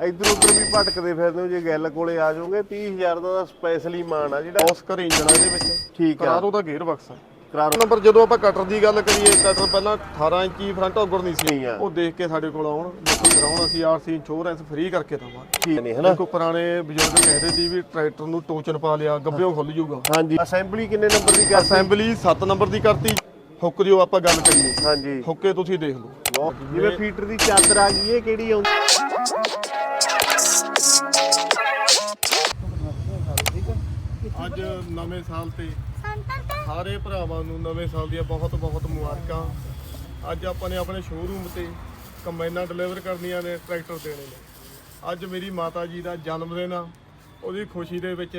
ਇੱਧਰ ਉੱਧਰ ਵੀ ਭਟਕਦੇ ਫਿਰਦੇ ਹੋ ਜੇ ਗੱਲ ਕੋਲੇ ਆ ਜਾਓਗੇ 30000 ਦਾ ਸਪੈਸ਼ਲੀ ਮਾਨ ਆ ਜਿਹੜਾ ਆਸਕਰ ਇੰਜਨ ਆ ਇਹਦੇ ਵਿੱਚ। ਠੀਕ ਆ। ਕਰਾਰੋ ਦਾ ਗੇਅਰ ਬਕਸ ਆ। ਕਰਾਰੋ ਨੰਬਰ ਜਦੋਂ ਆਪਾਂ ਕਟਰ ਦੀ ਗੱਲ ਕਰੀਏ ਕਟਰ ਪਹਿਲਾਂ 18 ਇੰਚੀ ਫਰੰਟ ਔਗਰ ਨਹੀਂ ਸੀ। ਉਹ ਦੇਖ ਕੇ ਸਾਡੇ ਕੋਲ ਆਉਣ ਦੇਖੋ ਕਰਾਉਣ ਅਸੀਂ ਆਰਸੀ ਇੰਸ਼ੋਰੈਂਸ ਫ੍ਰੀ ਕਰਕੇ ਦਵਾਂਗੇ। ਠੀਕ ਨਹੀਂ ਹਨਾ? ਦੇਖੋ ਪੁਰਾਣੇ ਬਜ਼ੁਰਗ ਕਹਿੰਦੇ ਸੀ ਵੀ ਟਰੈਕਟਰ ਨੂੰ ਟੋਚਨ ਪਾ ਲਿਆ ਗੱਬਿਓ ਖੁੱਲ ਜਾਊਗਾ। ਹਾਂਜੀ। ਅਸੈਂਬਲੀ ਕਿੰਨੇ ਨੰਬਰ ਦੀ ਕਰ ਅਸੈਂਬਲੀ 7 ਨੰਬਰ ਦੀ ਕਰਤੀ। ਹੁੱਕ ਦਿਓ ਆਪਾਂ ਗੱਲ ਕਰੀਏ। ਹਾਂਜੀ। ਹੁੱਕੇ ਤੁਸੀਂ ਦੇਖ ਲਓ। ਜਿਵੇਂ ਫੀਟਰ ਦੀ ਚਾਦਰ ਆ ਗਈ ਇਹ ਕਿਹੜੀ ਆਉਂਦੀ? ਅੱਜ ਨਵੇਂ ਸਾਲ ਤੇ ਸਾਰੇ ਭਰਾਵਾਂ ਨੂੰ ਨਵੇਂ ਸਾਲ ਦੀਆਂ ਬਹੁਤ ਬਹੁਤ ਮੁਬਾਰਕਾਂ। ਅੱਜ ਆਪਾਂ ਨੇ ਆਪਣੇ ਸ਼ੋਰੂਮ ਤੇ ਕੰਬਾਈਨਾਂ ਡਿਲੀਵਰ ਕਰਨੀਆਂ ਨੇ ਟਰੈਕਟਰ ਦੇਣੇ ਨੇ। ਅੱਜ ਮੇਰੀ ਮਾਤਾ ਜੀ ਦਾ ਜਨਮ ਦਿਨ ਆ ਉਹਦੀ ਖੁਸ਼ੀ ਦੇ ਵਿੱਚ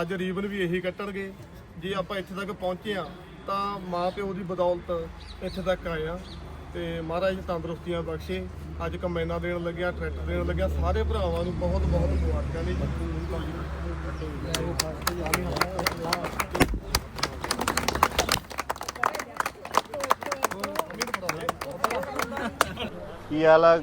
ਅੱਜ ਰੀਬਨ ਵੀ ਇਹੀ ਕੱਟਣਗੇ। ਜੇ ਆਪਾਂ ਇੱਥੇ ਤੱਕ ਪਹੁੰਚੇ ਆ ਤਾਂ ਮਾਂ ਪਿਓ ਦੀ ਬਦੌਲਤ ਇੱਥੇ ਤੱਕ ਆਏ ਆ। ਤੇ ਮਹਾਰਾਜ ਜੀ ਤੰਦਰੁਸਤੀਆਂ ਬਖਸ਼ੇ। ਅੱਜ ਕੰਬਾਈਨਾਂ ਦੇਣ ਲੱਗਿਆ ਟਰੈਕਟਰ ਦੇਣ ਲੱਗਿਆ। ਸਾਰੇ ਭਰਾਵਾਂ ਨੂੰ ਬਹੁਤ ਬਹੁਤ ਮੁਬਾਰਕਾਂ ਨੇ ਕੀ ਹਾਲ ਆ?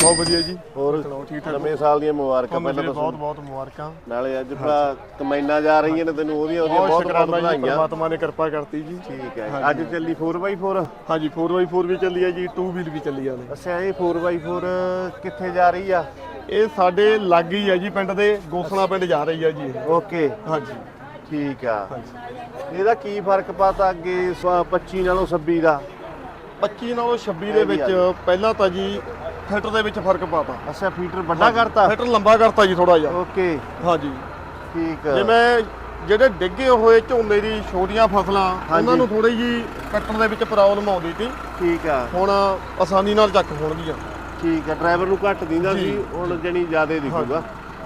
ਬਹੁਤ ਵਧੀਆ ਜੀ। ਹੋਰ ਚਲੋ ਠੀਕ ਠਾਕ। ਨਵੇਂ ਸਾਲ ਦੀਆਂ ਮੁਬਾਰਕਾਂ ਪਹਿਲਾਂ ਤਾਂ ਬਹੁਤ ਬਹੁਤ ਮੁਬਾਰਕਾਂ। ਨਾਲੇ ਅੱਜ ਭਰਾ ਕਮੈਨਾਂ ਜਾ ਰਹੀਆਂ ਨੇ ਤੈਨੂੰ ਉਹਦੀਆਂ ਉਹਦੀਆਂ ਬਹੁਤ ਬਹੁਤ ਬਹੁਤ ਸ਼ੁਕਰਾਨਾ ਜੀ ਵਧਾਈਆਂ। ਪਰਮਾਤਮਾ ਨੇ ਕਿਰਪਾ ਕਰਤੀ ਜੀ। ਠੀਕ ਹੈ। ਅੱਜ ਚੱਲੀ 4x4 ਹਾਂਜੀ 4x4 ਵੀ ਚੱਲੀ ਆ ਜੀ 2 ਵੀਲ ਵੀ ਚੱਲੀ ਆ ਨੇ ਅੱਛਾ ਇਹ 4x4 ਕਿੱਥੇ ਜਾ ਰਹੀ ਆ? ਇਹ ਸਾਡੇ ਲੱਗ ਹੀ ਆ ਜੀ ਪਿੰਡ ਦੇ ਗੋਸਣਾ ਪਿੰਡ ਜਾ ਰਹੀ ਆ ਜੀ ਇਹ। ਓਕੇ। ਹਾਂਜੀ। ਠੀਕ ਆ। ਇਹਦਾ ਕੀ ਫ਼ਰਕ ਪਾਤਾ ਅੱਗੇ ਸ- 25 ਨਾਲੋਂ 26 ਦਾ? 25 ਨਾਲੋਂ 26 ਦੇ ਵਿੱਚ ਪਹਿਲਾਂ ਤਾਂ ਜੀ ਫਿਲਟਰ ਦੇ ਵਿੱਚ ਫ਼ਰਕ ਪਾਤਾ। ਅੱਛਾ ਫੀਟਰ ਵੱਡਾ ਕਰਤਾ? ਫਿਲਟਰ ਲੰਬਾ ਕਰਤਾ ਜੀ ਥੋੜਾ ਜਿਹਾ। ਓਕੇ। ਹਾਂਜੀ। ਠੀਕ ਜਿਵੇਂ ਜਿਹੜੇ ਡਿੱਗੇ ਹੋਏ ਝੋਨੇ ਦੀ ਛੋਟੀਆਂ ਫਸਲਾਂ ਉਹਨਾਂ ਨੂੰ ਥੋੜੀ ਜੀ ਕੱਟਣ ਦੇ ਵਿੱਚ ਪ੍ਰੋਬਲਮ ਆਉਂਦੀ ਸੀ। ਠੀਕ ਆ। ਹੁਣ ਆਸਾਨੀ ਨਾਲ ਚੱਕ ਹੋਣਗੀਆਂ। ਠੀਕ ਆ ਡਰਾਈਵਰ ਨੂੰ ਘੱਟ ਦਿੰਦਾ ਸੀ ਹੁਣ ਜਣੀ ਜ਼ਿਆਦਾ ਦਿਖੂਗਾ।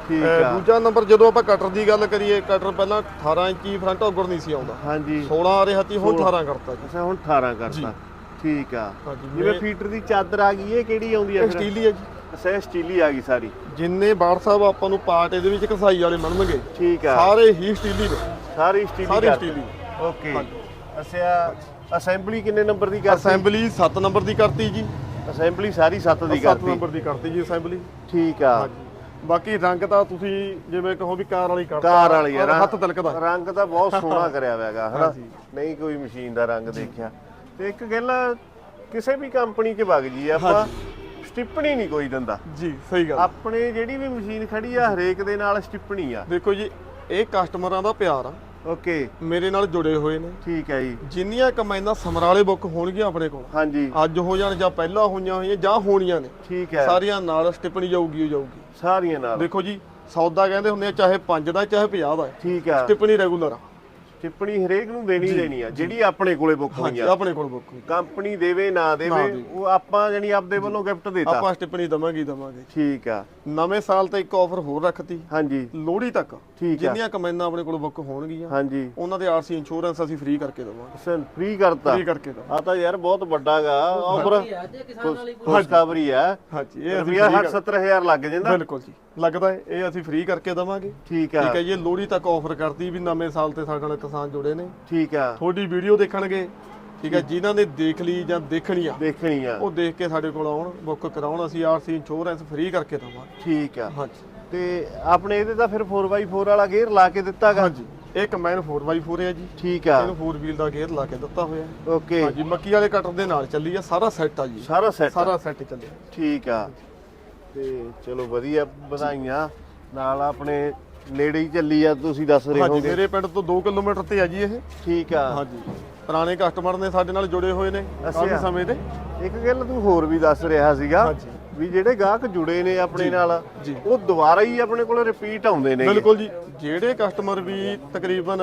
ਠੀਕ ਅਹ ਆ। ਦੂਜਾ ਨੰਬਰ ਜਦੋਂ ਆਪਾਂ ਕਟਰ ਦੀ ਗੱਲ ਕਰੀਏ ਕਟਰ ਪਹਿਲਾਂ 18 ਇੰਚੀ ਫਰੰਟ ਔਗਰ ਨਹੀਂ ਸੀ ਆਉਂਦਾ। ਹਾਂਜੀ। 16 ਆ ਰਿਹਾ ਸੀ ਹੁਣ 18 ਕਰਤਾ ਜੀ। ਅੱਛਾ ਹੁਣ 18 ਕਰਤਾ। ਠੀਕ ਆ। ਹਾਂਜੀ, ਜਿਵੇਂ ਮੈਂ- ਫੀਟਰ ਦੀ ਚਾਦਰ ਆ ਗਈ ਇਹ ਕਿਹੜੀ ਆਉਂਦੀ ਆ ਇਹ ਫਿਰ? ਸਟੀਲ ਹੀ ਹੈ ਜੀ। ਅੱਛਾ ਇਹ ਸਟੀਲੀ ਆ ਗਈ ਸਾਰੀ। ਜਿੰਨੇ ਬਾੜ ਸਾਹਿਬ ਆਪਾਂ ਨੂੰ ਪਾਰਟ ਇਹਦੇ ਵਿੱਚ ਘਸਾਈ ਵਾਲੇ ਮਿਲਣਗੇ ਠੀਕ ਆ। ਸਾਰੇ ਹੀ ਸਟੀਲ ਹੀ ਨੇ। ਸਾਰੀ ਸਟੀਲੀ ਸਾਰੇ। ਸਟੀਲ। ਹੀ ਓਕੇ ਅੱਛਾ ਅਸੈਂਬਲੀ ਕਿੰਨੇ ਨੰਬਰ ਦੀ ਕਰਤੀ? ਅਸੈਂਬਲੀ 7 ਨੰਬਰ ਦੀ ਕਰਤੀ ਜੀ। ਅਸੈਂਬਲੀ ਸਾਰੀ 7 ਦੀ 7 ਕਰਤੀ। ਨੰਬਰ ਦੀ ਕਰਤੀ ਜੀ ਅਸੈਂਬਲੀ। ਠੀਕ ਆ। ਬਾਕੀ ਰੰਗ ਤਾਂ ਤੁਸੀਂ ਜਿਵੇਂ ਕਹੋ ਵੀ ਕਾਰ ਵਾਲੀ ਕਰਤਾ। ਕਾਰ ਵਾਲੀ ਆ ਹੱਥ ਤਿਲਕਦਾ। ਰੰਗ ਤਾਂ ਬਹੁਤ ਸੋਹਣਾ ਕਰਿਆ ਹੋਇਆ ਹੈਗਾ ਹਨਾ। ਨਹੀਂ ਕੋਈ ਮਸ਼ੀਨ ਦਾ ਰੰਗ ਦੇਖਿਆ। ਤੇ ਇੱਕ ਗੱਲ ਕਿਸੇ ਵੀ ਕੰਪਨੀ 'ਚ ਵਗ ਜੀ ਆਪਾਂ ਸਟਿੱਪਣੀ ਨਹੀਂ ਕੋਈ ਦਿੰਦਾ। ਜੀ ਸਹੀ ਗੱਲ। ਆਪਣੇ ਜਿਹੜੀ ਵੀ ਮਸ਼ੀਨ ਖੜੀ ਆ ਹਰੇਕ ਦੇ ਨਾਲ ਸਟਿੱਪਣੀ ਆ। ਦੇਖੋ ਜੀ ਇਹ ਕਸਟਮਰਾਂ ਦਾ ਪਿਆਰ ਆ। ਓਕੇ। ਮੇਰੇ ਨਾਲ ਜੁੜੇ ਹੋਏ ਨੇ। ਠੀਕ ਹੈ ਜੀ। ਜਿੰਨੀਆਂ ਕਮਾਈਆਂ ਸਮਰਾਲੇ ਬੁੱਕ ਹੋਣਗੀਆਂ ਆਪਣੇ ਕੋਲ। ਹਾਂਜੀ। ਅੱਜ ਹੋ ਜਾਣ ਜਾਂ ਪਹਿਲਾਂ ਹੋਈਆਂ ਹੋਈਆਂ ਜਾਂ ਹੋਣੀਆਂ ਨੇ। ਠੀਕ ਹੈ। ਸਾਰੀਆਂ ਨਾਲ ਸਟਿਪਣੀ ਜਾਊਗੀ ਜਾਊਗੀ। ਸਾਰੀਆਂ ਨਾਲ। ਦੇਖੋ ਜੀ ਸੌਦਾ ਕਹਿੰਦੇ ਹੁੰਦੇ ਆ ਚਾਹੇ 5 ਦਾ ਚਾਹੇ 50 ਦਾ ਠੀਕ ਆ ਸਟਿਪਣੀ ਰੈਗੂਲਰ ਆ। ਟਿੱਪਣੀ ਹਰੇਕ ਨੂੰ ਦੇਣੀ ਦੇਣੀ ਆ ਜਿਹੜੀ ਆਪਣੇ ਕੋਲੇ ਬੁੱਕ ਹੋਈ ਆ। ਆਪਣੇ ਕੋਲ ਬੁੱਕ ਹੋਈ। ਕੰਪਨੀ ਦੇਵੇ ਨਾ ਦੇਵੇ। ਉਹ ਆਪਾਂ ਜਾਨੀ ਆਪਦੇ ਵੱਲੋਂ ਗਿਫਟ ਦੇਤਾ। ਆਪਾਂ ਸਟਿਪਣੀ ਦਵਾਂਗੇ ਦਵਾਂਗੇ। ਠੀਕ ਆ। ਨਵੇਂ ਸਾਲ ਤੇ ਇੱਕ ਆਫਰ ਹੋਰ ਰੱਖਤੀ। ਹਾਂਜੀ। ਲੋਹੜੀ ਤੱਕ। ਠੀਕ ਆ। ਜਿੰਨੀਆਂ ਕਮਾਈਆਂ ਆਪਣੇ ਕੋਲ ਬੁੱਕ ਹੋਣਗੀਆਂ ਹਾਂਜੀ। ਉਹਨਾਂ ਦੇ ਆਰਸੀ ਇੰਸ਼ੋਰੈਂਸ ਅਸੀਂ ਫ੍ਰੀ ਕਰਕੇ ਦਵਾਂਗੇ। ਸਨ ਫ੍ਰੀ ਕਰਤਾ। ਫ੍ਰੀ ਕਰਕੇ ਦਵਾਂਗੇ। ਆ ਤਾਂ ਯਾਰ ਬਹੁਤ ਵੱਡਾਗਾ ਆਫਰ ਖੁਸ਼ਖਬਰੀ ਆ। ਹਾਂਜੀ ਇਹ ਅਸੀਂ ਰੁਪਿਆ free 60 70000 ਲੱਗ ਜਾਂਦਾ। ਬਿਲਕੁਲ ਜੀ। ਲੱਗਦਾ ਇਹ ਅਸੀਂ ਫ੍ਰੀ ਕਰਕੇ ਦਵਾਂਗੇ। ਠੀਕ ਆ। ਠੀਕ ਹੈ ਜੀ ਇਹ ਲੋਹੜੀ ਤੱਕ ਆਫਰ ਕਰਤੀ ਵੀ ਨਵੇਂ ਸਾਲ ਤੇ ਸਾਡੇ ਨਾਲ ਕਿਸਾਨ ਜੁੜੇ ਨੇ। ਠੀਕ ਆ। ਤੁਹਾਡੀ ਵੀਡੀਓ ਦੇਖਣਗੇ। ਠੀਕ ਹੈ ਜਿਨ੍ਹਾਂ ਨੇ ਦੇਖ ਲਈ ਜਾਂ ਦੇਖਣੀ ਆ ਦੇਖਣੀ ਆ। ਉਹ ਦੇਖ ਕੇ ਸਾਡੇ ਕੋਲ ਆਉਣ ਬੁੱਕ ਕਰਾਉਣ ਅਸੀਂ ਆਰਸੀ ਇੰਸ਼ੋਰੈਂਸ ਫ੍ਰੀ ਕਰਕੇ ਦਵਾਂਗੇ ਠੀਕ ਆ। ਹਾਂਜੀ। ਤੇ ਆਪਣੇ ਇਹਦੇ ਤਾਂ ਫਿਰ 4x4 ਵਾਲਾ ਗੇਅਰ ਲਾ ਕੇ ਦਿੱਤਾਗਾ? ਹਾਂਜੀ। ਇਹ ਕੰਬਾਈਨ 4x4 ਹੈ ਜੀ। ਠੀਕ ਆ। ਇਹਨੂੰ 4 ਵੀਲ ਦਾ ਗੇਅਰ ਲਾ ਕੇ ਦਿੱਤਾ ਹੋਇਆ। ਓਕੇ। ਹਾਂਜੀ ਮੱਕੀ ਵਾਲੇ ਕਟਰ ਦੇ ਨਾਲ ਚੱਲੀ ਆ ਸਾਰਾ ਸੈੱਟ ਆ ਜੀ। ਸਾਰਾ ਸੈੱਟ ਸਾਰਾ ਸੈੱਟ ਚੱਲਿਆ। ਠੀਕ ਆ। ਤੇ ਚਲੋ ਵਧੀਆ ਵਧਾਈਆਂ। ਨਾਲ ਆਪਣੇ ਨੇੜੇ ਹੀ ਚੱਲੀ ਆ ਤੁਸੀਂ ਦੱਸ ਰਹੇ ਹਾਂਜੀ ਹੋਗੇ। ਮੇਰੇ ਪਿੰਡ ਤੋਂ 2 ਕਿਲੋਮੀਟਰ ਤੇ ਆ ਜੀ ਇਹ। ਠੀਕ ਆ। ਹਾਂਜੀ। ਪੁਰਾਣੇ ਕਸਟਮਰ ਨੇ ਸਾਡੇ ਨਾਲ ਜੁੜੇ ਹੋਏ ਨੇ ਕਾਫੀ ਅੱਛਾ। ਸਮੇਂ ਦੇ। ਇੱਕ ਗੱਲ ਤੂੰ ਹੋਰ ਵੀ ਦੱਸ ਰਿਹਾ ਸੀਗਾ ਹਾਂਜੀ। ਵੀ ਜਿਹੜੇ ਗਾਹਕ ਜੁੜੇ ਨੇ ਆਪਣੇ ਨਾਲ ਜੀ। ਉਹ ਦੁਬਾਰਾ ਹੀ ਆਪਣੇ ਕੋਲ ਰਿਪੀਟ ਆਉਂਦੇ ਨੇ ਬਿਲਕੁਲ ਜੀ। ਜਿਹੜੇ ਕਸਟਮਰ ਵੀ ਤਕਰੀਬਨ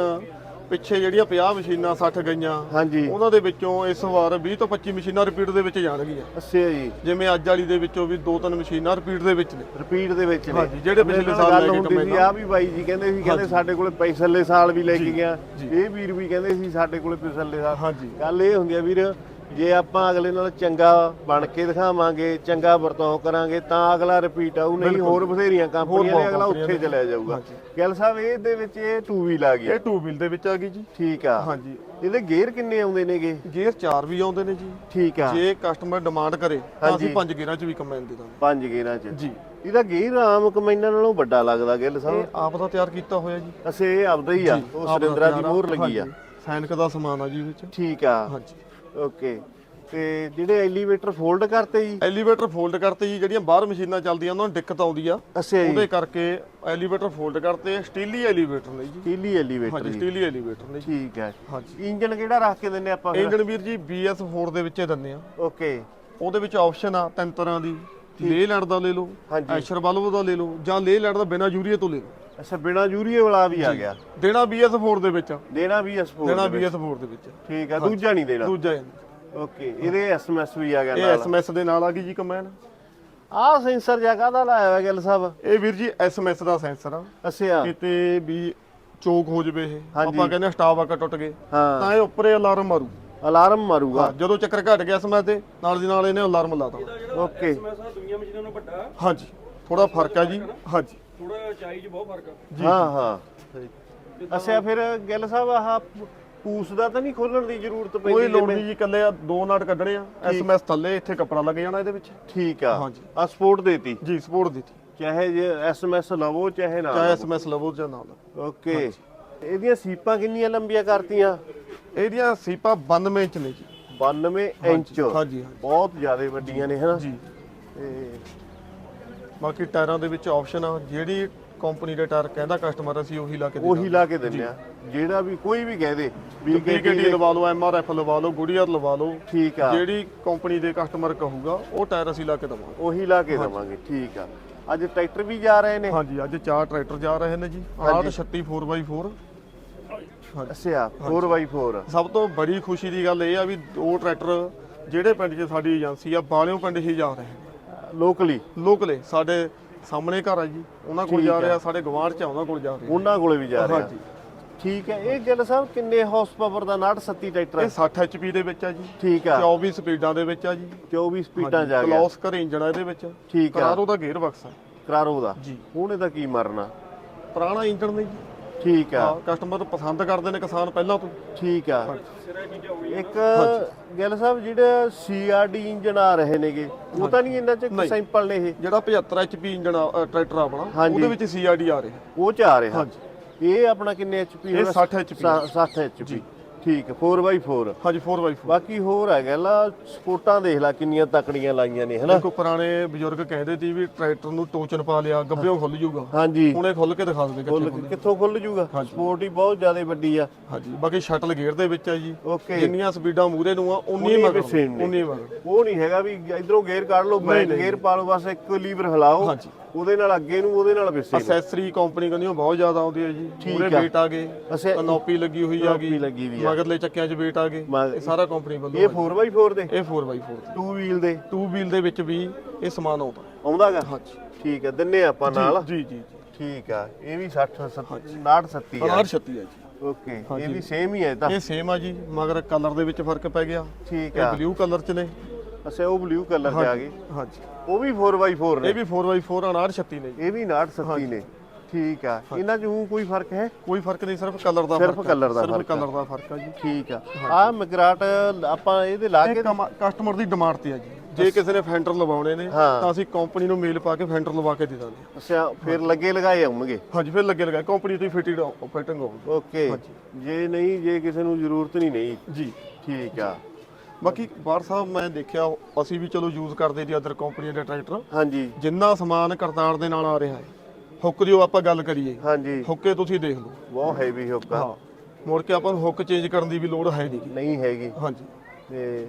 ਪਿੱਛੇ ਜਿਹੜੀਆਂ 50 ਮਸ਼ੀਨਾਂ 60 ਗਈਆਂ ਹਾਂਜੀ। ਉਹਨਾਂ ਦੇ ਵਿੱਚੋਂ ਇਸ ਵਾਰ 20 ਤੋਂ 25 ਮਸ਼ੀਨਾਂ ਰਿਪੀਟ ਦੇ ਵਿੱਚ ਜਾਣਗੀਆਂ। ਅੱਛਾ ਜੀ। ਜਿਵੇਂ ਅੱਜ ਵਾਲੀ ਦੇ ਵਿੱਚੋਂ ਵੀ ਦੋ ਤਿੰਨ ਮਸ਼ੀਨਾਂ ਰਿਪੀਟ ਦੇ ਵਿੱਚ ਨੇ। ਰਿਪੀਟ ਦੇ ਵਿੱਚ ਨੇ। ਹਾਂਜੀ, ਜਿਹੜੇ ਪਿਛਲੇ ਸਾਲ ਲੈ ਕੇ ਕਮਾਈਆਂ। ਆ ਵੀ ਬਾਈ ਜੀ ਕਹਿੰਦੇ ਸੀ ਕਹਿੰਦੇ ਸਾਡੇ ਕੋਲੇ ਪਿਛਲੇ ਸਾਲ ਵੀ ਲੈ ਕੇ ਗਿਆ। ਇਹ ਵੀਰ ਵੀ ਕਹਿੰਦੇ ਸੀ ਸਾਡੇ ਕੋਲੇ ਪਿਛਲੇ ਸਾਲ। ਹਾਂਜੀ। ਗੱਲ ਇਹ ਹੁੰਦੀ ਆ ਵੀਰ ਜੇ ਆਪਾਂ ਅਗਲੇ ਨਾਲ ਚੰਗਾ ਬਣ ਕੇ ਦਿਖਾਵਾਂਗੇ ਚੰਗਾ ਵਰਤੋਂ ਕਰਾਂਗੇ ਤਾਂ ਅਗਲਾ ਰਿਪੀਟ ਆਊ ਨਹੀਂ ਹੋਰ ਬਥੇਰੀਆਂ ਕੰਪਨੀਆਂ ਨੇ ਅਗਲਾ ਉੱਥੇ ਚਲਿਆ ਜਾਊਗਾ। ਗੱਲ ਸਾਹਿਬ ਇਹਦੇ ਵਿੱਚ ਇਹ 2 ਵੀਲ ਆ ਗਈ। ਇਹ 2 ਵੀਲ ਦੇ ਵਿੱਚ ਆ ਗਈ ਜੀ। ਠੀਕ ਆ। ਹਾਂਜੀ। ਇਹਦੇ ਗੇਅਰ ਕਿੰਨੇ ਆਉਂਦੇ ਨੇਗੇ? ਗੇਅਰ 4 ਵੀ ਆਉਂਦੇ ਨੇ ਜੀ। ਠੀਕ ਆ। ਜੇ ਕਸਟਮਰ ਡਿਮਾਂਡ ਕਰੇ ਤਾਂ। ਅਸੀਂ ਪੰਜ ਗੇਅਰਾਂ 'ਚ ਵੀ ਕੰਬਾਈਨ ਦੇ ਦਾਂਗੇ। ਪੰਜ ਗੇਅਰਾਂ ਚ। ਜੀ। ਇਹਦਾ ਗੇਰ ਆਮ ਕਮੈਨਾਂ ਨਾਲੋਂ ਵੱਡਾ ਲੱਗਦਾ ਗਿੱਲ ਸਾਹਿਬ। ਇਹ ਆਪ ਦਾ ਤਿਆਰ ਕੀਤਾ ਹੋਇਆ ਜੀ। ਅਸੇ ਇਹ ਆਪਦਾ ਹੀ ਆ। ਉਹ ਆਪ ਦਾ ਦੀ ਮੋਹਰ ਲੱਗੀ ਆ। ਸੈਨਿਕ ਦਾ ਸਮਾਨ ਆ ਜੀ ਵਿੱਚ ਠੀਕ ਆ। ਹਾਂਜੀ। ਓਕੇ। ਤੇ ਜਿਹੜੇ ਐਲੀਵੇਟਰ ਫੋਲਡ ਕਰਤੇ ਜੀ? ਐਲੀਵੇਟਰ ਫੋਲਡ ਕਰਤੇ ਜੀ ਜਿਹੜੀਆਂ ਬਾਹਰ ਮਸ਼ੀਨਾਂ ਚੱਲਦੀਆਂ ਉਹਨਾਂ ਨੂੰ ਦਿੱਕਤ ਆਉਂਦੀ ਆ। ਅੱਛਾ ਜੀ। ਉਹਦੇ ਕਰਕੇ ਐਲੀਵੇਟਰ ਫੋਲਡ ਕਰਤੇ ਸਟੀਲੀ ਐਲੀਵੇਟਰ ਨੇ ਜੀ। ਸਟੀਲੀ ਐਲੀਵੇਟਰ ਹਾਂਜੀ ਸਟੀਲੀ ਐਲੀਵੇਟਰ ਨੇ ਜੀ। ਠੀਕ ਹੈ। ਹਾਂਜੀ। ਇੰਜਨ ਕਿਹੜਾ ਰੱਖ ਕੇ ਦਿੰਨੇ ਆਪਾਂ ਫਿਰ? ਇੰਜਨ ਵੀਰ ਜੀ BS4 ਦੇ ਵਿੱਚ ਹੀ ਦਿੰਦੇ ਆ। ਓਕੇ। ਉਹਦੇ ਵਿੱਚ ਆਪਸ਼ਨ ਆ ਤਿੰਨ ਤਰ੍ਹਾਂ ਦੀ। ਲੇਹ ਲੈਂਡ ਦਾ ਲੈ ਲਓ ਹਾਂਜੀ। ਐਸ਼ਰ ਬਲਬ ਦਾ ਲੈ ਲਓ ਜਾਂ ਲੇਹ ਲੈਂਡ ਦਾ ਬਿਨਾ ਯੂਰੀਏ ਤੋਂ ਲੈ ਲਓ। ਅੱਛਾ ਬਿਨਾ ਯੂਰੀਏ ਵਾਲਾ ਵੀ ਆ ਗਿਆ। ਦੇਣਾ BS4 ਦੇ ਵਿੱਚ। ਦੇਣਾ ਵੀ S4 ਦੇਣਾ BS4 ਦੇ ਵਿੱਚ। ਠੀਕ ਆ ਦੂਜਾ ਨਹੀਂ ਦੇਣਾ। ਦੂਜਾ ਓਕੇ ਇਹਦੇ ਐਸਐਮਐਸ ਵੀ ਆ ਗਿਆ ਇਹ ਨਾਲ। SMS ਦੇ ਨਾਲ ਆ ਗਈ ਜੀ ਕਮੈਨ ਆਹ ਸੈਂਸਰ ਜਗ੍ਹਾ ਦਾ ਲਾਇਆ ਹੋਇਆ ਗਿੱਲ ਸਾਹਿਬ? ਇਹ ਵੀਰ ਜੀ SMS ਦਾ ਸੈਂਸਰ ਆ। ਅੱਛਾ। ਕਿਤੇ ਵੀ ਚੋਕ ਹੋ ਜਵੇ ਇਹ। ਆਪਾਂ ਕਹਿੰਦੇ ਸਟਾਪ ਆਕਾ ਟੁੱਟ ਗਏ। ਤਾਂ ਇਹ ਉੱਪਰੇ ਅਲਾਰਮ ਮਾਰੂ। ਅਲਾਰਮ ਮਾਰੂਗਾ। ਜਦੋਂ ਚੱਕਰ ਘਟ ਗਿਆ ਸਮੇਂ ਤੇ ਨਾਲ ਦੀ ਨਾਲ ਇਹਨੇ ਅਲਾਰਮ ਲਾ ਦੇਣਾ ਓਕੇ। ਦੁਨੀਆ ਮਸ਼ੀਨਾਂ ਨਾਲੋਂ ਵੱਡਾ। ਹਾਂਜੀ। ਥੋੜਾ ਫ਼ਰਕ ਆ ਜੀ। ਹਾਂਜੀ। ਥੋੜਾ ਚਾਈ 'ਚ ਬਹੁਤ ਫ਼ਰਕ ਆ। ਹਾਂ ਹਾਂ ਅੱਛਾ ਫਿਰ ਗਿੱਲ ਸਾਹਿਬ ਆਹ ਪੂਸ ਦਾ ਤਾਂ ਨਹੀਂ ਖੋਲਣ ਦੀ ਜ਼ਰੂਰਤ ਪੈਂਦੀ ਕੋਈ ਲੋੜ? ਨਹੀਂ ਜੀ ਕੱਲੇ ਆ ਦੋ ਨਾਟ ਕੱਢਣੇ ਆ। SMS ਥੱਲੇ ਇੱਥੇ ਕੱਪੜਾ ਲੱਗ ਜਾਣਾ ਇਹਦੇ ਵਿੱਚ। ਠੀਕ ਆ। ਹਾਂਜੀ। ਆ ਸਪੋਰਟ ਦੇਤੀ। ਜੀ ਸਪੋਰਟ ਦਿੱਤੀ। ਚਾਹੇ ਜੇ ਐਸਐਮਐਸ ਲਵੋ ਚਾਹੇ ਨਾ ਚਾਹੇ SMS ਲਵੋ ਜਾਂ ਨਾ ਲਵੋ। ਓਕੇ। ਇਹਦੀਆਂ ਸੀਪਾਂ ਕਿੰਨੀਆਂ ਲੰਬੀਆਂ ਕਰਤੀਆਂ? ਇਹਦੀਆਂ ਸੀਪਾਂ 92 ਇੰਚ ਨੇ ਜੀ। 92 ਇੰਚ। ਹਾਂਜੀ। ਬਹੁਤ ਜ਼ਿਆਦਾ ਵੱਡੀਆਂ ਨੇ ਹਨਾ? ਜੀ। ਤੇ ਬਾਕੀ ਟਾਇਰਾਂ ਦੇ ਵਿੱਚ ਆਪਸ਼ਨ ਆ ਜਿਹੜੀ ਕੰਪਨੀ ਦੇ ਟਾਇਰ ਕਹਿੰਦਾ ਕਸਟਮਰ ਅਸੀਂ ਉਹੀ ਲਾ ਕੇ ਦੇ ਉਹੀ ਲਾ ਕੇ ਦਿੰਦੇ ਆ। ਜਿਹੜਾ ਵੀ ਕੋਈ ਵੀ ਕਹਿ ਦੇ ਵੀ ਪੀਕੇਟੀ ਲਵਾ ਲਓ ਐਮਆਰਐਫ ਲਵਾ ਲਓ ਗੁਡੀਅਰ ਲਵਾ ਲਓ ਠੀਕ ਆ। ਜਿਹੜੀ ਕੰਪਨੀ ਦੇ ਕਸਟਮਰ ਕਹੂਗਾ ਉਹ ਟਾਇਰ ਅਸੀਂ ਲਾ ਕੇ ਦਵਾਂਗੇ। ਉਹੀ ਲਾ ਕੇ ਦੇਵਾਂਗੇ ਠੀਕ ਆ। ਅੱਜ ਟਰੈਕਟਰ ਵੀ ਜਾ ਰਹੇ ਨੇ? ਹਾਂਜੀ ਅੱਜ ਚਾਰ ਟਰੈਕਟਰ ਜਾ ਰਹੇ ਨੇ ਜੀ। ਹਾਂਜੀ। 836 4x4 ਅੱਛਾ 4x4 ਸਭ ਤੋਂ ਬੜੀ ਖੁਸ਼ੀ ਦੀ ਗੱਲ ਇਹ ਆ ਵੀ ਉਹ ਟਰੈਕਟਰ ਜਿਹੜੇ ਪਿੰਡ 'ਚ ਸਾਡੀ ਏਜੰਸੀ ਆ ਬਾਲਿਓ ਪਿੰਡ ਹੀ ਜਾ ਰਹੇ ਨੇ। ਲੋਕਲੀ ਲੋਕਲੇ ਸਾਡੇ ਸਾਹਮਣੇ ਘਰ ਆ ਜੀ। ਉਹਨਾਂ ਕੋਲ ਜਾ ਰਿਹਾ ਸਾਡੇ ਗਵਾਂਢ 'ਚ ਆ ਉਹਨਾਂ ਕੋਲ ਜਾ ਰਿਹਾ। ਉਹਨਾਂ ਕੋਲੇ ਵੀ ਜਾ ਰਿਹਾ। ਹਾਂਜੀ। ਠੀਕ ਹੈ ਇਹ ਗੱਲ ਸਾਹਿਬ ਕਿੰਨੇ ਹਾਰਸ ਪਾਵਰ ਦਾ 937 ਟਰੈਕਟਰ ਇਹ ਹੈ 60 HP ਦੇ ਵਿੱਚ ਆ ਜੀ। ਠੀਕ ਆ। 24 ਸਪੀਡਾਂ ਦੇ ਵਿੱਚ ਆ ਜੀ। 24 ਸਪੀਡਾਂ ਜਾ ਗਿਆ। ਕਲੌਸ ਕਰ ਇੰਜਣ ਆ ਇਹਦੇ ਵਿੱਚ। ਠੀਕ ਆ। ਕਰਾਰੋ ਦਾ ਗੇਅਰ ਬਕਸ ਆ। ਕਰਾਰੋ ਦਾ। ਜੀ। ਹੁਣ ਇਹਦਾ ਕੀ ਮਰਨਾ? ਪੁਰਾਣਾ ਇੰਜਣ ਨੇ ਜੀ। ਠੀਕ ਆ ਕਸਟਮਰ ਪਸੰਦ ਕਰਦੇ ਨੇ ਕਿਸਾਨ ਪਹਿਲਾਂ ਤੋਂ। ਠੀਕ ਆ ਇੱਕ ਗੱਲ ਸਾਹਿਬ ਜਿਹੜੇ ਸੀਆਰਡੀ ਇੰਜਨ ਆ ਰਹੇ ਨੇਗੇ ਉਹ ਤਾਂ ਨਹੀਂ ਇਹਨਾਂ ਚ। ਸਿੰਪਲ ਨੇ ਇਹ? ਜਿਹੜਾ 75 HP ਇੰਜਣ ਆ, ਅ, ਟਰੈਕਟਰ ਆਪਣਾ। ਉਹਦੇ ਵਿੱਚ CRD ਆ ਰਿਹਾ। ਉਹ ਚ ਆ ਰਿਹਾ। ਇਹ ਆਪਣਾ ਕਿੰਨੇ ਐਚਪੀ ਇਹ 60 HP 60 ਐਚਪੀ ਠੀਕ ਹੈ 4x4 ਹਾਂਜੀ 4x4 ਬਾਕੀ ਹੋਰ ਹੈ ਗੱਲ ਸਪੋਰਟਾਂ ਦੇਖ ਲੈ ਕਿੰਨੀਆਂ ਤਕੜੀਆਂ ਲਾਈਆਂ ਨੇ ਹਨਾ? ਦੇਖੋ ਪੁਰਾਣੇ ਬਜ਼ੁਰਗ ਕਹਿੰਦੇ ਸੀ ਵੀ ਟਰੈਕਟਰ ਨੂੰ ਟੋਚਨ ਪਾ ਲਿਆ ਗੱਬਿਓ ਖੁੱਲ ਜਾਊਗਾ ਹਾਂਜੀ। ਹੁਣ ਖੁੱਲ ਕੇ ਦਿਖਾ ਖੁੱਲ ਕਿੱਥੇ ਖੁੱਲ ਜੂਗਾ? ਸਪੋਰਟ ਹੀ ਬਹੁਤ ਜ਼ਿਆਦਾ ਵੱਡੀ ਆ। ਹਾਂਜੀ ਬਾਕੀ ਸ਼ਟਲ ਗੇਅਰ ਦੇ ਵਿੱਚ ਆ ਜੀ। ਓਕੇ ਜਿੰਨੀਆਂ ਸਪੀਡਾਂ ਮੂਰੇ ਨੂੰ ਆ ਉਨੀ ਮਗਰ। ਉਨੀ ਮਗਰ। ਉਹ ਨਹੀਂ ਹੈਗਾ ਵੀ ਇਧਰੋਂ ਗੇਅਰ ਕੱਢ ਲਓ ਬੈਕ ਗੇਅਰ ਪਾ ਲਓ ਬਸ ਇੱਕ ਲੀਵਰ ਹਿਲਾਓ। ਹਾਂਜੀ। ਉਹਦੇ ਨਾਲ ਅੱਗੇ ਨੂੰ ਉਹਦੇ ਨਾਲ ਪਿੱਛੇ ਨੂੰ। ਅਸੈਸਰੀ ਕੰਪਨੀ ਕੰਨੀਓ ਬਹੁਤ ਜ਼ਿਆਦਾ ਆਉਂਦੀ ਹੈ ਜੀ। ਠੀਕ ਪੂਰੇ ਆ। ਵੇਟ ਆ ਗਏ। ਕਨੋਪੀ ਲੱਗੀ ਹੋਈ ਆ ਕਨੋਪੀ ਗਈ। ਲੱਗੀ ਵੀ ਆ। ਮਗਰਲੇ ਚੱਕਿਆਂ 'ਚ ਵੇਟ ਆ ਗਏ। ਇਹ ਸਾਰਾ ਕੰਪਨੀ ਵੱਲੋਂ ਇਹ 4x4 ਦੇ? ਇਹ 4x4 2 ਵੀਲ ਦੇ। ਟੂ ਵੀਲ ਦੇ? ਵਿੱਚ ਵੀ ਇਹ ਸਮਾਨ ਆਉਂਦਾ। ਆਉਂਦਾਗਾ? ਹਾਂਜੀ। ਠੀਕ ਹੈ ਦਿੰਨੇ ਆਪਾਂ ਨਾਲ। ਜੀ ਜੀ ਜੀ। ਠੀਕ ਆ ਇਹ ਵੀ 60 69 67 ਆ। 836 ਹੈ ਜੀ। ਓਕੇ ਇਹ ਵੀ ਸੇਮ ਹੀ ਹੈ ਇਹ ਤਾਂ। ਇਹ ਸੇਮ ਆ ਜੀ ਮਗਰ ਕਲਰ ਦੇ ਵਿੱਚ ਫ਼ਰਕ ਪੈ ਗਿਆ। ਠੀਕ ਇਹ ਆ। ਬਲੂ ਕਲਰ 'ਚ ਨੇ। ਅੱਛਾ ਉਹ ਬਲੂ ਕਲਰ ਤੇ ਆ ਗਏ। ਹਾਂਜੀ। ਉਹ ਵੀ 4x4 ਨੇ। ਇਹ ਵੀ 4x4 836 ਨੇ ਜੀ। ਇਹ ਵੀ 937 ਨੇ। ਠੀਕ ਆ। ਇਹਨਾਂ 'ਚ ਊਂ ਕੋਈ ਫ਼ਰਕ ਹੈ? ਕੋਈ ਫ਼ਰਕ ਨਹੀਂ ਸਿਰਫ ਕਲਰ ਦਾ ਸਿਰਫ ਫ਼ਰਕ ਆ। colour ਦਾ ਸਿਰਫ ਫ਼ਰਕ ਆ। ਕਲਰ ਦਾ ਫ਼ਰਕ ਆ ਜੀ। ਠੀਕ ਆ। ਆ ਮਗਰਾਟ ਆਪਾਂ ਇਹਦੇ ਲਾ ਕੇ ਕਸਟਮਰ ਦੀ ਡਿਮਾਂਡ ਤੇ ਆ ਜੀ। ਜੇ ਕਿਸੇ ਨੇ ਫੈਂਟਰ ਲਵਾਉਣੇ ਨੇ ਹਾਂ। ਤਾਂ ਅਸੀਂ ਕੰਪਨੀ ਨੂੰ ਮੇਲ ਪਾ ਕੇ ਫੈਂਟਰ ਲਵਾ ਕੇ ਦੇ ਦਾਂਗੇ। ਅੱਛਾ ਫਿਰ ਲੱਗੇ ਲਗਾਏ ਆਉਣਗੇ? ਹਾਂਜੀ ਫਿਰ ਲੱਗੇ ਲਗਾ ਕੰਪਨੀ ਤੋਂ ਫਿਟਿੰਗ ਫਿਟਿੰਗ ਹੋਊਗੀ। ਓਕੇ ਜੇ ਨਹੀਂ ਜੇ ਕਿਸੇ ਨੂੰ ਜ਼ਰੂਰਤ ਨਹੀਂ ਨਹੀਂ। ਜੀ। ਠੀਕ ਆ। ਬਾਕੀ ਬਾਰ ਸਾਹਿਬ ਮੈਂ ਦੇਖਿਆ ਅਸੀਂ ਵੀ ਚਲੋ ਯੂਜ਼ ਕਰਦੇ ਜੀ ਅਦਰ ਕੰਪਨੀਆਂ ਦੇ ਟਰੈਕਟਰ ਹਾਂਜੀ। ਜਿੰਨਾ ਸਮਾਨ ਕਰਤਾਰ ਦੇ ਨਾਲ ਆ ਰਿਹਾ ਹੈ। ਹੁੱਕ ਦੀ ਉਹ ਆਪਾਂ ਗੱਲ ਕਰੀਏ। ਹਾਂਜੀ। ਹੁੱਕੇ ਤੁਸੀਂ ਦੇਖ ਲਓ। ਬਹੁਤ ਹੈਵੀ ਹੁੱਕ ਆ। ਹਾਂ। ਮੁੜ ਕੇ ਆਪਾਂ ਨੂੰ ਹੁੱਕ ਚੇਂਜ ਕਰਨ ਦੀ ਵੀ ਲੋੜ ਹੈ ਨਹੀਂ ਨਹੀਂ ਹੈਗੀ। ਹਾਂਜੀ। ਤੇ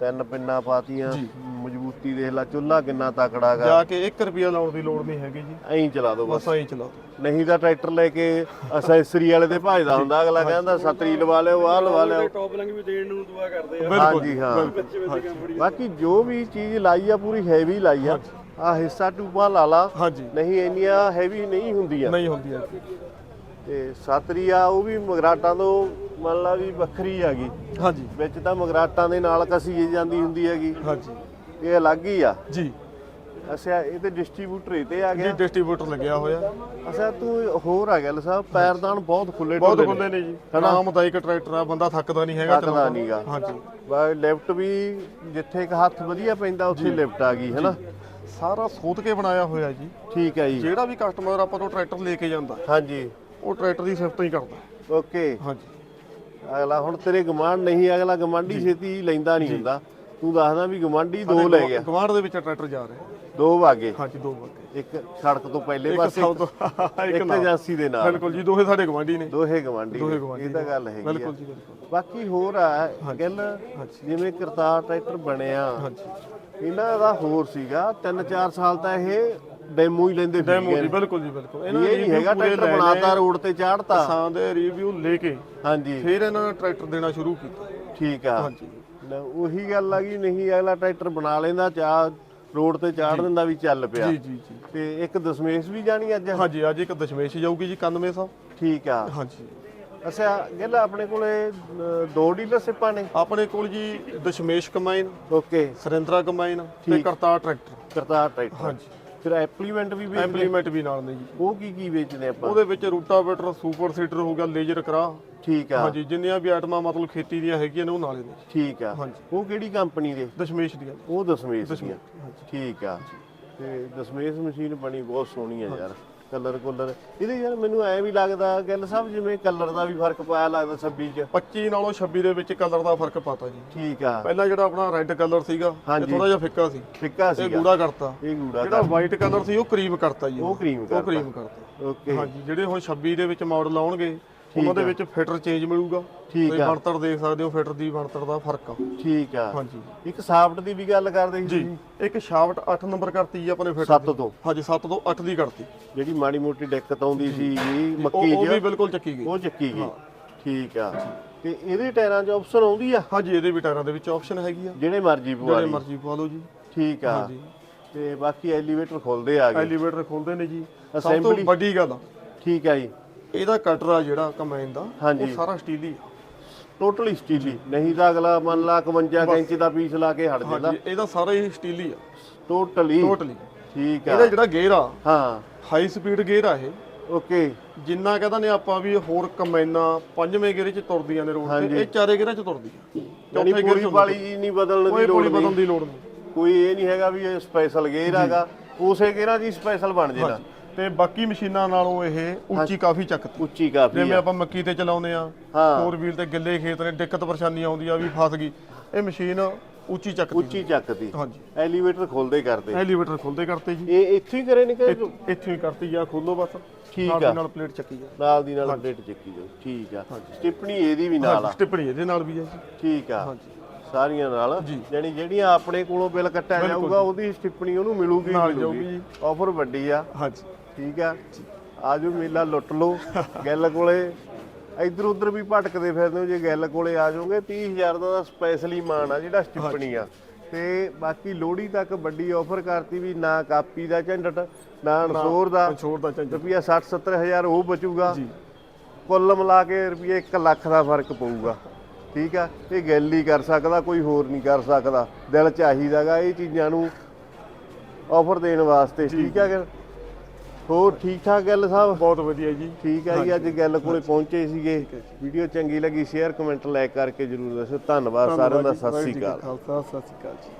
ਤਿੰਨ ਪਿੰਨਾ ਪਾਤੀਆਂ ਜੀ। ਮਜ਼ਬੂਤੀ ਦੇਖ ਲੈ ਚੁੱਲ੍ਹਾ ਕਿੰਨਾ ਤਕੜਾਗਾ ਜਾ ਕੇ 1 ਰੁਪਿਆ ਲਾਉਣ ਦੀ ਲੋੜ ਨਹੀਂ ਹੈਗੀ ਜੀ। ਐਂ ਚਲਾ ਦੋ ਬਸ। ਬਸ ਐਂ ਚਲਾ ਦਿਓ। ਨਹੀਂ ਤਾਂ ਟਰੈਕਟਰ ਲੈ ਕੇ ਅਸੈਸਰੀ ਵਾਲੇ ਤੇ ਭਜਦਾ ਹੁੰਦਾ ਅਗਲਾ ਕਹਿੰਦਾ ਸਤਰੀ ਲਵਾ ਲਿਓ ਆਹ ਲਵਾ ਲਿਓ। ਟੌਪ ਲੰਗ ਵੀ ਦੇਣ ਨੂੰ ਦੁਆ ਕਰਦੇ ਆ। ਬਿਲਕੁਲ। ਹਾਂਜੀ ਹਾਂ। ਬਾਕੀ ਜੋ ਵੀ ਚੀਜ਼ ਲਾਈ ਆ ਪੂਰੀ ਹੈਵੀ ਲਾਈ ਆ। ਆ ਹਿੱਸਾ ਟੂਬਾ ਲਾ ਲਾ। ਹਾਂਜੀ। ਨਹੀਂ ਇੰਨੀਆਂ ਹੈਵੀ ਨਹੀਂ ਹੁੰਦੀਆਂ। ਨਹੀਂ ਹੁੰਦੀ ਹੈ ਤੇ ਸਤਰੀ ਆ ਉਹ ਵੀ ਮਗਰਾਟਾਂ ਤੋਂ ਮੰਨ ਲਾ ਵੀ ਵੱਖਰੀ ਆ ਗਈ। ਹਾਂਜੀ। ਵਿੱਚ ਤਾਂ ਮਗਰਾਟਾਂ ਦੇ ਨਾਲ ਕਸੀ ਜਾਂਦੀ ਹੁੰਦੀ ਹੈਗੀ। ਹਾਂਜੀ। ਇਹ ਅਲੱਗ ਹੀ ਆ। ਜੀ। ਅੱਛਾ ਇਹ ਤੇ ਡਿਸਟ੍ਰੀਬਿਊਟਰ ਇਹ ਤੇ ਆ ਜੀ ਗਿਆ ਡਿਸਟ੍ਰੀਬਿਊਟਰ ਲੱਗਿਆ ਹੋਇਆ। ਅੱਛਾ ਤੂੰ ਹੋਰ ਆ ਗੱਲ ਸਾਹਿਬ ਪੈਰਦਾਨ ਬਹੁਤ ਖੁੱਲੇ ਬਹੁਤ ਖੁੱਲੇ ਨੇ ਜੀ। ਹਨਾ? ਆਰਾਮਦਾਇਕ ਟਰੈਕਟਰ ਆ ਬੰਦਾ ਥੱਕਦਾ ਨਹੀਂ ਹੈਗਾ ਥੱਕਦਾ ਚਲਾਉਣ ਨੀਗਾ। ਹਾਂਜੀ। ਬਾ ਲਿਫਟ ਵੀ ਜਿੱਥੇ ਇੱਕ ਹੱਥ ਵਧੀਆ ਪੈਂਦਾ ਉੱਥੇ ਲਿਫਟ ਆ ਗਈ ਹੈਨਾ? ਸਾਰਾ ਸੋਧ ਕੇ ਬਣਾਇਆ ਹੋਇਆ ਜੀ। ਠੀਕ ਹੈ ਜੀ। ਜਿਹੜਾ ਵੀ ਕਸਟਮਰ ਆਪਾਂ ਤੋਂ ਟਰੈਕਟਰ ਲੈ ਕੇ ਜਾਂਦਾ ਹਾਂਜੀ। ਉਹ ਟਰੈਕਟਰ ਦੀ ਸਿਫਤ ਹੀ ਕਰਦਾ। ਓਕੇ। ਹਾਂਜੀ। ਅਗਲਾ ਹੁਣ ਤੇਰੇ ਗਮਾਂਡ ਨਹੀਂ ਅਗਲਾ ਗਮਾਂਡੀ ਛੇਤੀ ਲੈਂਦਾ ਨਹੀਂ ਹੁੰਦਾ। ਤੂੰ ਦੱਸਦਾ ਵੀ ਗਮਾਂਡੀ ਦੋ ਲੈ ਗਿਆ ਗਵਾਂਢ ਦੇ ਵਿੱਚ ਟਰੈਕਟਰ ਜਾ ਰਿਹਾ। ਦੋ ਵਾਗੇ। ਹਾਂਜੀ ਦੋ ਵਾਕੇ ਇੱਕ ਸੜਕ ਤੋਂ ਪਹਿਲੇ ਪਾਸੇ ਸਾਊਥ ਇੱਕ ਇੱਕ ਏਜੰਸੀ ਦੇ ਨਾਲ। ਬਿਲਕੁਲ ਜੀ ਦੋਹੇ ਸਾਡੇ ਗਵਾਂਢੀ ਨੇ। ਦੋਹੇ ਗਵਾਂਡੀ ਗਵਾਂਢੀ ਇਹ ਤਾਂ ਗੱਲ ਹੈਗੀ ਬਿਲਕੁਲ ਜੀ ਬਿਲਕੁਲ। ਬਾਕੀ ਹੋਰ ਆ ਗੱਲ ਜਿਵੇਂ ਕਰਤਾਰ ਟਰੈਕਟਰ ਬਣਿਆ। ਹਾਂਜੀ। ਇਹਨਾਂ ਦਾ ਹੋਰ ਸੀਗਾ 3-4 ਸਾਲ ਤਾਂ ਇਹ ਡੈਮੋ ਹੀ ਲੈਂਦੇ ਡੈਮੋ ਫਿਰਦੇ ਜੀ ਬਿਲਕੁਲ ਜੀ ਬਿਲਕੁਲ। ਇਹ ਨਹੀਂ ਹੈਗਾ ਟਰੈਕਟਰ ਬਣਾਤਾ ਰੋਡ ਤੇ ਚਾੜਤਾ। ਕਿਸਾਨ ਦੇ ਰਿਵਿਊ ਲੈ ਕੇ ਹਾਂਜੀ। ਫਿਰ ਇਹਨਾਂ ਨੇ ਟਰੈਕਟਰ ਦੇਣਾ ਸ਼ੁਰੂ ਕੀਤਾ। ਠੀਕ ਆ। ਹਾਂਜੀ। ਉਹੀ ਗੱਲ ਆ ਗਈ ਨਹੀਂ ਅਗਲਾ ਟਰੈਕਟਰ ਬਣਾ ਲੈਂਦਾ ਚਾ ਰੋਡ ਤੇ ਚਾੜ ਦਿੰਦਾ ਵੀ ਚੱਲ ਪਿਆ। ਜੀ ਜੀ ਜੀ। ਤੇ ਇੱਕ ਦਸ਼ਮੇਸ਼ ਵੀ ਜਾਣੀ ਅੱਜ? ਹਾਂਜੀ ਅੱਜ ਇੱਕ ਦਸ਼ਮੇਸ਼ ਜਾਊਗੀ ਜੀ 91 ਸਾਹਿਬ ਠੀਕ ਆ। ਹਾਂਜੀ। ਅੱਛਾ ਗੱਲ ਆਪਣੇ ਕੋਲੇ ਦੋ ਡੀਲਰਸ਼ਿਪਾਂ ਨੇ? ਆਪਣੇ ਕੋਲ ਜੀ Dashmesh combine okay. Surindra combine ਤੇ। ਕਰਤਾਰ ਟਰੈਕਟਰ। ਕਰਤਾਰ ਟਰੈਕਟਰ। ਹਾਂਜੀ। ਫਿਰ ਐਪਲੀਮੈਂਟ ਵੀ ਵੇਚਦੇ ਇੰਪਲੀਮੈਂਟ ਵੀ ਨਾਲ ਨੇ ਜੀ। ਉਹ ਕੀ ਕੀ ਵੇਚਦੇ ਆਪਾਂ? ਉਹਦੇ ਵਿੱਚ ਰੂਟਾਵੇਟਰ ਸੁਪਰ ਸੀਡਰ ਹੋ ਗਿਆ ਲੇਜ਼ਰ ਕਰਾ। ਠੀਕ ਆ। ਹਾਂਜੀ ਜਿੰਨੀਆਂ ਵੀ ਆਈਟਮਾਂ ਮਤਲਬ ਖੇਤੀ ਦੀਆਂ ਹੈਗੀਆਂ ਨੇ ਉਹ ਨਾਲੇ ਨੇ ਠੀਕ ਆ। ਹਾਂਜੀ। ਉਹ ਕਿਹੜੀ ਕੰਪਨੀ ਦੇ? ਦਸ਼ਮੇਸ਼ ਦੀਆਂ ਉਹ ਦਸ਼ਮੇਸ਼ ਦੀਆਂ। ਠੀਕ ਆ। ਤੇ ਦਸ਼ਮੇਸ਼ ਮਸ਼ੀਨ ਬਣੀ ਬਹੁਤ ਸੋਹਣੀ ਆ ਯਾਰ। Colour colour. ਇਹਦੇ ਯਾਰ ਮੈਨੂੰ ਐ ਵੀ ਲੱਗਦਾ ਗੱਲ ਸਭ ਜਿਵੇਂ ਕਲਰ ਦਾ ਵੀ ਫ਼ਰਕ ਪਾਇਆ ਲੱਗਦਾ 26 ਚ। 25 ਨਾਲੋਂ 26 ਦੇ ਵਿੱਚ ਕਲਰ ਦਾ ਫ਼ਰਕ ਪਾਤਾ ਜੀ। ਠੀਕ ਆ। ਪਹਿਲਾਂ ਜਿਹੜਾ ਆਪਣਾ ਰੈੱਡ ਕਲਰ ਸੀਗਾ ਇਹ। ਥੋੜਾ ਜਿਹਾ ਫਿੱਕਾ ਸੀ। ਫਿੱਕਾ ਇਹ ਸੀਗਾ। ਗੂੜਾ ਕਰਤਾ। ਇਹ ਗੂੜਾ ਜਿਹੜਾ ਵਾਈਟ ਕਲਰ ਸੀ ਉਹ ਕਰੀਮ ਕਰਤਾ ਜੀ। ਉਹ ਉਹ ਕਰਤਾ। ਕਰੀਮ ਕਰਤਾ। ਓਕੇ। ਹਾਂਜੀ ਜਿਹੜੇ ਹੁਣ 26 ਦੇ ਵਿੱਚ ਮਾਡਲ ਆਉਣਗੇ ਉਹਨਾਂ ਦੇ ਵਿੱਚ ਫਿਟਰ ਚੇਂਜ ਮਿਲੂਗਾ। ਠੀਕ ਆ। ਬਣਤਰ ਦੇਖ ਸਕਦੇ ਹੋ ਫਿਟਰ ਦੀ ਬਣਤਰ ਦਾ ਫ਼ਰਕ ਆ। ਠੀਕ ਆ। ਹਾਂਜੀ। ਇੱਕ ਸਾਫਟ ਦੀ ਵੀ ਗੱਲ ਕਰਦੇ ਸੀ ਜੀ। ਇੱਕ ਸ਼ਾਫਟ 8 ਨੰਬਰ ਕਰਤੀ ਜੀ ਆਪਣੇ ਫਿਟਰ 7 ਤੋਂ। ਹਾਂਜੀ 7 ਤੋਂ 8 ਦੀ ਕਰਤੀ। ਜਿਹੜੀ ਮਾੜੀ ਮੋਟੀ ਦਿੱਕਤ ਆਉਂਦੀ ਸੀ ਉਹ ਮੱਕੀ ਉਹ ਵੀ ਬਿਲਕੁਲ ਚੱਕੀ ਗਈ। ਉਹ ਚੱਕੀ ਗਈ। ਠੀਕ ਆ। ਤੇ ਇਹਦੇ ਟਾਇਰਾਂ 'ਚ ਆਪਸ਼ਨ ਆਉਂਦੀ ਆ? ਹਾਂਜੀ ਇਹਦੇ ਵੀ ਟਾਇਰਾਂ ਦੇ ਵਿੱਚ ਆਪਸ਼ਨ ਹੈਗੀ ਆ। ਜਿਹੜੇ ਮਰਜ਼ੀ ਪਵਾ ਜਿਹੜੇ ਲਈ। ਮਰਜ਼ੀ ਪਵਾ ਲਓ ਜੀ। ਠੀਕ ਆ। ਹਾਂਜੀ। ਤੇ ਬਾਕੀ ਐਲੀਵੇਟਰ ਖੁੱਲਦੇ ਆ ਗਏ ਐਲੀਵੇਟਰ ਖੋਲਦੇ ਨੇ ਜੀ। ਸਭ ਤੋਂ ਵੱਡੀ ਗੱਲ ਠੀਕ ਆ ਜੀ। ਇਹਦਾ ਕਟਰ ਆ ਜਿਹੜਾ ਕੰਬਾਈਨ ਦਾ ਹਾਂਜੀ। ਉਹ ਸਾਰਾ ਸਟੀਲ ਹੀ ਆ। ਟੋਟਲੀ ਸਟੀਲੀ ਨਹੀਂ ਤਾਂ ਅਗਲਾ ਮੰਨ ਲਾ 51 ਇੰਚ ਦਾ ਪੀਸ ਲਾ ਕੇ ਹਟ ਜਾਂਦਾ। ਹਾਂਜੀ ਇਹਦਾ ਸਾਰਾ ਹੀ ਸਟੀਲ ਹੀ ਆ। ਟੋਟਲੀ ਟੋਟਲੀ ਠੀਕ ਆ। ਇਹਦਾ ਜਿਹੜਾ ਗੇਅਰ ਆ ਹਾਂ। ਹਾਈ ਸਪੀਡ ਗੇਅਰ ਆ ਇਹ। ਓਕੇ ਜਿੰਨਾ ਕਹਿੰਦਾ ਨੇ ਆਪਾਂ ਵੀ ਹੋਰ ਕੰਬਾਈਨਾਂ ਪੰਜਵੇਂ ਗੇਅਰ 'ਚ ਤੁਰਦੀਆਂ ਨੇ ਰੋਡ। ਤੇ। ਇਹ ਚਾਰੇ ਗੇਅਰਾਂ 'ਚ ਤੁਰਦੀਆਂ ਯਾਨੀ ਚੌਥੇ ਗੇਅਰ 'ਚ ਵਾਲੀ ਜੀ ਨਹੀਂ ਬਦਲਣ ਦੀ ਕੋਈ ਲੋੜ ਪੂਰੀ ਨਹੀਂ। ਬਦਲਣ ਦੀ ਲੋੜ ਨਹੀਂ। ਕੋਈ ਇਹ ਨਹੀਂ ਹੈਗਾ ਵੀ ਇਹ ਸਪੈਸ਼ਲ ਗੇਅਰ ਹੈਗਾ। ਉਸੇ ਗੇਅਰਾਂ ਦੀ ਸਪੈਸ਼ਲ ਬਣ ਜੇ ਨਾ। ਤੇ ਬਾਕੀ ਮਸ਼ੀਨਾਂ ਨਾਲੋਂ ਇਹ ਉੱਚੀ ਕਾਫੀ ਚੱਕਤੀ। ਉੱਚੀ ਕਾਫੀ ਜਿਵੇਂ ਆ। ਆਪਾਂ ਮੱਕੀ ਤੇ ਚਲਾਉਂਦੇ ਆ ਹਾਂ। ਫੋਰ ਵੀਲ ਤੇ ਗਿੱਲੇ ਖੇਤ ਨੇ ਦਿੱਕਤ ਪਰੇਸ਼ਾਨੀ ਆਉਂਦੀ ਆ ਵੀ ਫਸ ਗਈ। ਇਹ ਮਸ਼ੀਨ ਉੱਚੀ ਚੱਕਦੀ ਉੱਚੀ ਚੱਕਦੀ ਹਾਂਜੀ। ਐਲੀਵੇਟਰ ਖੋਲਦੇ ਕਰਦੇ। ਐਲੀਵੇਟਰ ਖੁੱਲਦੇ ਕਰਤੇ ਜੀ। ਇਹ ਇੱਥੇ ਹੀ ਕਰੇ ਨਹੀਂ ਕਿ ਇੱਥੋਂ ਹੀ ਕਰਤੀ ਆ ਖੋਲੋ ਬਸ। ਠੀਕ ਨਾਲ ਆ। ਨਾਲ ਪਲੇਟ ਚੱਕੀ ਜਾ ਨਾਲ ਦੀ ਨਾਲ ਪਲੇਟ ਚੱਕੀ ਜਾਓ। ਠੀਕ ਆ। ਸਟਿਪਣੀ ਇਹਦੀ ਵੀ ਨਾਲ ਆ। ਸਟਿੱਪਣੀ ਇਹਦੇ ਨਾਲ ਵੀ ਆ ਜੀ। ਠੀਕ ਆ। ਹਾਂਜੀ। ਸਾਰੀਆਂ ਨਾਲ। ਜੀ। ਯਾਨੀ ਜਿਹੜੀਆਂ ਆਪਣੇ ਕੋਲੋਂ ਬਿੱਲ ਕੱਟਿਆ ਜਾਊਗਾ ਉਹਦੀ ਸਟਿਪਣੀ ਉਹਨੂੰ ਮਿਲੂਗੀ ਨਾਲ ਮਿਲੂਗੀ। ਜਾਊਗੀ। ਆਫਰ ਵੱਡੀ ਆ। ਹਾਂਜੀ। ਠੀਕ ਆ। ਆਜੋ ਮੇਲਾ ਲੁੱਟ ਲਓ ਗੱਲ ਕੋਲੇ। ਇੱਧਰ ਉੱਧਰ ਵੀ ਭਟਕਦੇ ਫਿਰਦੇ ਹੋ ਜੇ ਗੱਲ ਕੋਲੇ ਆ ਜਾਓਗੇ 30000 ਦਾ ਸਪੈਸ਼ਲੀ ਮਾਨ ਆ ਜਿਹੜਾ ਸਟਿਪਣੀ ਆ। ਤੇ ਬਾਕੀ ਲੋਹੜੀ ਤੱਕ ਵੱਡੀ ਆਫਰ ਕਰਤੀ ਵੀ ਨਾ ਕਾਪੀ ਦਾ ਝੰਡਟ ਨਾ ਅਨਸੋਰ ਦਾ। ਛੋੜ ਦਾ ਚੰਜ ਰੁਪਿਆ 60 70000 ਉਹ ਬਚੂਗਾ। ਜੀ। ਕੁੱਲ ਮਿਲਾ ਕੇ ਰੁਪਏ 1 ਲੱਖ ਦਾ ਫ਼ਰਕ ਪਊਗਾ। ਠੀਕ ਆ? ਇਹ ਗੱਲ ਹੀ ਕਰ ਸਕਦਾ ਕੋਈ ਹੋਰ ਨਹੀਂ ਕਰ ਸਕਦਾ। ਦਿਲ ਚਾਹੀਦਾਗਾ ਇਹ ਚੀਜ਼ਾਂ ਨੂੰ ਆਫਰ ਦੇਣ ਵਾਸਤੇ। ਠੀਕ ਆ ਕਿ ਹੋਰ ਠੀਕ ਠਾਕ ਗੱਲ ਸਾਹਿਬ? ਬਹੁਤ ਵਧੀਆ ਜੀ। ਠੀਕ ਆ ਜੀ ਅੱਜ ਗੱਲ ਕੋਲੇ ਪਹੁੰਚੇ ਸੀਗੇ। ਵੀਡੀਓ ਚੰਗੀ ਲੱਗੀ ਸ਼ੇਅਰ ਕਮੈਂਟ ਲਾਈਕ ਕਰਕੇ ਜਰੂਰ ਦੱਸੋ ਧੰਨਵਾਦ ਸਾਰਿਆਂ ਦਾ। ਸਤਿ ਸ੍ਰੀ ਅਕਾਲ। ਸਤਿ ਸ੍ਰੀ ਅਕਾਲ ਜੀ।